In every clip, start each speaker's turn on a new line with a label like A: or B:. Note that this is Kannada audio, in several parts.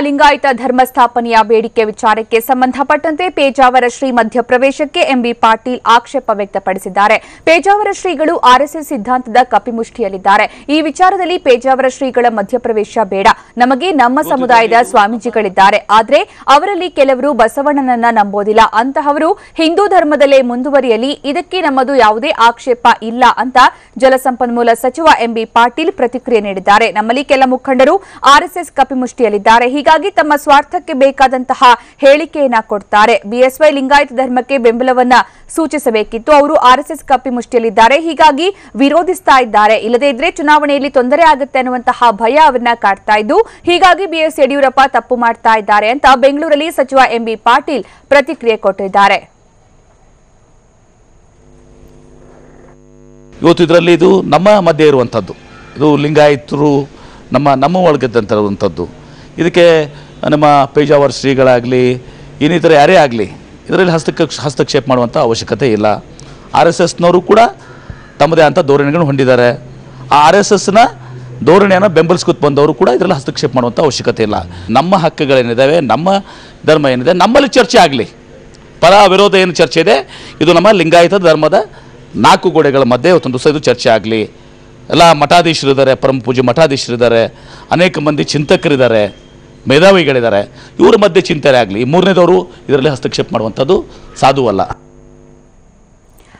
A: ಲಿಂಗಾಯತ ಧರ್ಮ ಸ್ಥಾಪನೆಯ ಬೇಡಿಕೆ ವಿಚಾರಕ್ಕೆ ಸಂಬಂಧಪಟ್ಟಂತೆ ಪೇಜಾವರ ಶ್ರೀ ಮಧ್ಯಪ್ರವೇಶಕ್ಕೆ ಎಂಬಿ ಪಾಟೀಲ್ ಆಕ್ಷೇಪ ವ್ಯಕ್ತಪಡಿಸಿದ್ದಾರೆ. ಪೇಜಾವರ ಶ್ರೀಗಳು ಆರ್ಎಸ್ಎಸ್ ಸಿದ್ಧಾಂತದ ಕಪಿಮುಷ್ಠಿಯಲ್ಲಿದ್ದಾರೆ ಈ ವಿಚಾರದಲ್ಲಿ ಪೇಜಾವರ ಶ್ರೀಗಳ ಮಧ್ಯಪ್ರವೇಶ ಬೇಡ. ನಮಗೆ ನಮ್ಮ ಸಮುದಾಯದ ಸ್ವಾಮೀಜಿಗಳಿದ್ದಾರೆ. ಆದರೆ ಅವರಲ್ಲಿ ಕೆಲವರು ಬಸವಣ್ಣನನ್ನ ನಂಬೋದಿಲ್ಲ. ಅಂತಹವರು ಹಿಂದೂ ಧರ್ಮದಲ್ಲೇ ಮುಂದುವರಿಯಲಿ, ಇದಕ್ಕೆ ನಮ್ಮದು ಯಾವುದೇ ಆಕ್ಷೇಪ ಇಲ್ಲ ಅಂತ ಜಲಸಂಪನ್ಮೂಲ ಸಚಿವ ಎಂಬಿ ಪಾಟೀಲ್ ಪ್ರತಿಕ್ರಿಯೆ ನೀಡಿದ್ದಾರೆ. ನಮ್ಮಲ್ಲಿ ಕೆಲ ಮುಖಂಡರು ಆರ್ಎಸ್ಎಸ್ ಕಪಿಮುಷ್ಟಿಯಲ್ಲಿದ್ದಾರೆ. ಹೀಗಾಗಿ ತಮ್ಮ ಸ್ವಾರ್ಥಕ್ಕೆ ಬೇಕಾದಂತಹ ಹೇಳಿಕೆಯನ್ನ ಕೊಡ್ತಾರೆ. ಬಿಎಸ್ವೈ ಲಿಂಗಾಯತ ಧರ್ಮಕ್ಕೆ ಬೆಂಬಲವನ್ನ ಸೂಚಿಸಬೇಕಿತ್ತು. ಅವರು ಆರ್ಎಸ್ಎಸ್ ಕಪಿಮುಷ್ಟಿಯಲ್ಲಿದ್ದಾರೆ ಹೀಗಾಗಿ ವಿರೋಧಿಸ್ತಾ ಇದ್ದಾರೆ. ಇಲ್ಲದೇ ಇದ್ರೆ ಚುನಾವಣೆಯಲ್ಲಿ ತೊಂದರೆ ಆಗುತ್ತೆ ಅನ್ನುವಂತಹ ಭಯ ಅವರನ್ನ ಕಾಡ್ತಾ ಇದ್ದು, ಹೀಗಾಗಿ ಬಿಎಸ್ ಯಡಿಯೂರಪ್ಪ ತಪ್ಪು ಮಾಡ್ತಾ ಇದ್ದಾರೆ ಅಂತ ಬೆಂಗಳೂರಲ್ಲಿ ಸಚಿವ ಎಂಬಿ ಪಾಟೀಲ್ ಪ್ರತಿಕ್ರಿಯೆ ಕೊಟ್ಟಿದ್ದಾರೆ.
B: ಇವತ್ತು ಇದರಲ್ಲಿ ಇದು ನಮ್ಮ ಮಧ್ಯೆ ಇರುವಂಥದ್ದು ಇದು ಲಿಂಗಾಯತರು ನಮ್ಮ ನಮ್ಮ ಒಳಗಿದ್ದಂಥದ್ದು ಇದಕ್ಕೆ ನಮ್ಮ ಪೇಜಾವರ್ ಶ್ರೀಗಳಾಗಲಿ, ಇನ್ನಿತರ ಯಾರೇ ಆಗಲಿ, ಇದರಲ್ಲಿ ಹಸ್ತಕ್ಷ ಹಸ್ತಕ್ಷೇಪ ಮಾಡುವಂಥ ಅವಶ್ಯಕತೆ ಇಲ್ಲ. ಆರ್ ಎಸ್ ಎಸ್ನವರು ಕೂಡ ತಮ್ಮದೇ ಅಂಥ ಧೋರಣೆಗಳನ್ನು ಹೊಂದಿದ್ದಾರೆ. ಆ ಆರ್ ಎಸ್ ಎಸ್ನ ಧೋರಣೆಯನ್ನು ಬೆಂಬಲಿಸ್ಕೊತ ಬಂದವರು ಕೂಡ ಇದರಲ್ಲಿ ಹಸ್ತಕ್ಷೇಪ ಮಾಡುವಂಥ ಅವಶ್ಯಕತೆ ಇಲ್ಲ. ನಮ್ಮ ಹಕ್ಕುಗಳೇನಿದ್ದಾವೆ, ನಮ್ಮ ಧರ್ಮ ಏನಿದೆ, ನಮ್ಮಲ್ಲಿ ಚರ್ಚೆ ಆಗಲಿ. ಪರ ವಿರೋಧ ಏನು ಚರ್ಚೆ ಇದೆ, ಇದು ನಮ್ಮ ಲಿಂಗಾಯತ ಧರ್ಮದ ನಾಲ್ಕು ಗೋಡೆಗಳ ಮಧ್ಯೆ ಒಂದು ದಿವಸ ಇದು ಚರ್ಚೆ ಆಗಲಿ. ಎಲ್ಲ ಮಠಾಧೀಶರಿದ್ದಾರೆ ಪರಮ ಪೂಜೆ ಮಠಾಧೀಶರಿದ್ದಾರೆ ಅನೇಕ ಮಂದಿ ಚಿಂತಕರಿದ್ದಾರೆ. ಮೇಧಾವಿಗಳಿದ್ದಾರೆ. ಇವ್ರ ಮಧ್ಯೆ ಚಿಂತನೆ ಆಗಲಿ ಮೂರನೇದವರು ಇದರಲ್ಲಿ ಹಸ್ತಕ್ಷೇಪ ಮಾಡುವಂಥದ್ದು ಸಾಧುವಲ್ಲ.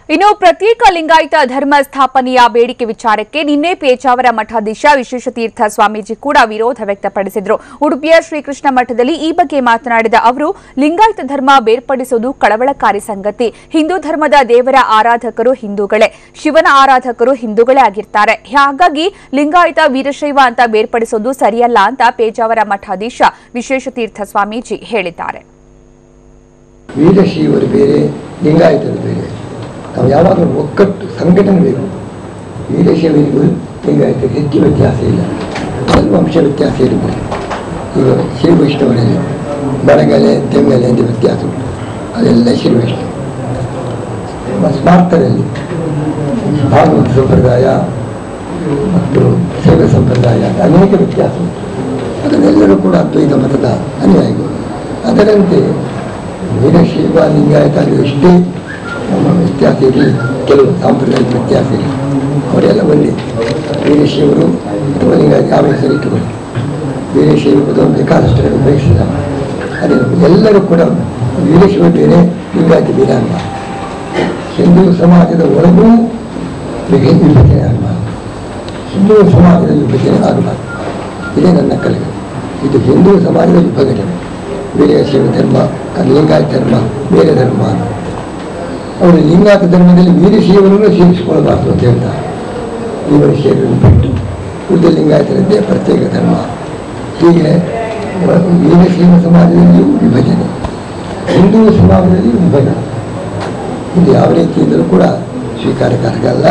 A: ಇನ್ನು ಪ್ರತ್ಯೇಕ ಲಿಂಗಾಯತ ಧರ್ಮ ಸ್ಥಾಪನೆಯ ಬೇಡಿಕೆ ವಿಚಾರಕ್ಕೆ ನಿನ್ನೆ ಪೇಜಾವರ ಮಠಾಧೀಶ ವಿಶ್ವೇಶತೀರ್ಥ ಸ್ವಾಮೀಜಿ ಕೂಡ ವಿರೋಧ ವ್ಯಕ್ತಪಡಿಸಿದರು. ಉಡುಪಿಯ ಶ್ರೀಕೃಷ್ಣ ಮಠದಲ್ಲಿ ಈ ಬಗ್ಗೆ ಮಾತನಾಡಿದ ಅವರು, ಲಿಂಗಾಯತ ಧರ್ಮ ಬೇರ್ಪಡಿಸುವುದು ಕಳವಳಕಾರಿ ಸಂಗತಿ. ಹಿಂದೂ ಧರ್ಮದ ದೇವರ ಆರಾಧಕರು ಹಿಂದೂಗಳೇ. ಶಿವನ ಆರಾಧಕರು ಹಿಂದೂಗಳೇ ಆಗಿರ್ತಾರೆ. ಹಾಗಾಗಿ ಲಿಂಗಾಯತ ವೀರಶೈವ ಅಂತ ಬೇರ್ಪಡಿಸೋದು ಸರಿಯಲ್ಲ ಅಂತ ಪೇಜಾವರ ಮಠಾಧೀಶ ವಿಶ್ವೇಶತೀರ್ಥ ಸ್ವಾಮೀಜಿ ಹೇಳಿದ್ದಾರೆ.
C: ವೀರಶೈವರು ಬೇರೆ, ಲಿಂಗಾಯತರು ಬೇರೆ. ನಾವು ಯಾವಾಗಲೂ ಒಕ್ಕಟ್ಟು ಸಂಘಟನೆ ಬೇಕು ವೀರಶೈವರಿಗೂ ಲಿಂಗಾಯತರಿಗೆ ಹೆಚ್ಚು ವ್ಯತ್ಯಾಸ ಇಲ್ಲ. ಸ್ವಲ್ಪ ಅಂಶ ವ್ಯತ್ಯಾಸ ಇರುತ್ತೆ. ಈಗ ಶ್ರೀ ವೈಷ್ಣವರಲ್ಲಿ ಬಡಗಲೆ ತೆಂಗಲೆ ಅಂತ ವ್ಯತ್ಯಾಸ ಉಂಟು. ಅದೆಲ್ಲ ಶ್ರೀ ವೈಷ್ಣವ ಸ್ಮಾರ್ತರಲ್ಲಿ ಭಾಗವತ ಸಂಪ್ರದಾಯ ಮತ್ತು ಶೈವ ಸಂಪ್ರದಾಯ ಅನೇಕ ವ್ಯತ್ಯಾಸ ಉಂಟು. ಅದನ್ನೆಲ್ಲರೂ ಕೂಡ ಅದ್ವೈತ ಮತದ ಅನುಯಾಯಿಗಳು. ಅದರಂತೆ ವೀರಶೈವ ಲಿಂಗಾಯತ ಎಷ್ಟೇ ವ್ಯತ್ಯಾಸ ಇರಲಿ ಕೆಲವು ಸಾಂಪ್ರದಾಯಿಕ ವ್ಯತ್ಯಾಸ ಇರಲಿ ಅವರೆಲ್ಲ ಒಂದೇ ವೀರಶೈವರು ಅಥವಾ ಲಿಂಗಾಯತ ಯಾವ ಹೆಸರು ಇಟ್ಟುಕೊಳ್ಳಿ ವೀರಶೈವ ಪದವನ್ನು ಬೇಕಾದಷ್ಟು ಉಪಯೋಗಿಸಿದ ಅದೇ ಎಲ್ಲರೂ ಕೂಡ ವೀರಶೈವ ಬೇರೆ ಹಿಂಗಾಗಿ ಬೇರೆ ಅಲ್ಲ ಹಿಂದೂ ಸಮಾಜದ ಒಳಗೂ ವಿಭೆ- ವಿಭಜನೆ ಆಗಬಾರ್ದು. ಹಿಂದೂ ಸಮಾಜದ ವಿಭಜನೆ ಆಗಬಾರ್ದು. ಇದೇ ನನ್ನ ಕಲಿಕೆ. ಇದು ಹಿಂದೂ ಸಮಾಜದ ವಿಭಜನೆ. ವೀರಶೈವ ಧರ್ಮ ಲಿಂಗಾಯತ ಧರ್ಮ, ಬೇರೆ ಧರ್ಮ. ಅವರು ಲಿಂಗಾಯತ ಧರ್ಮದಲ್ಲಿ ವೀರಶೈವರನ್ನು ಸೇರಿಸಿಕೊಳ್ಳಬಾರದು ಅಂತ ಹೇಳ್ತಾರೆ. ವೀರಶೈವರನ್ನು ಬಿಟ್ಟು ಉಳಿದ ಲಿಂಗಾಯತರದ್ದೇ ಪ್ರತ್ಯೇಕ ಧರ್ಮ. ಹೀಗೆ ವೀರಶೈವ ಸಮಾಜದಲ್ಲಿಯೂ ವಿಭಜನೆ. ಹಿಂದೂ ಸಮಾಜದಲ್ಲಿಯೂ ವಿಭಜನೆ. ಇದು ಯಾವ ರೀತಿಯಿಂದಲೂ ಕೂಡ ಸ್ವೀಕಾರಕಾರಕ ಅಲ್ಲ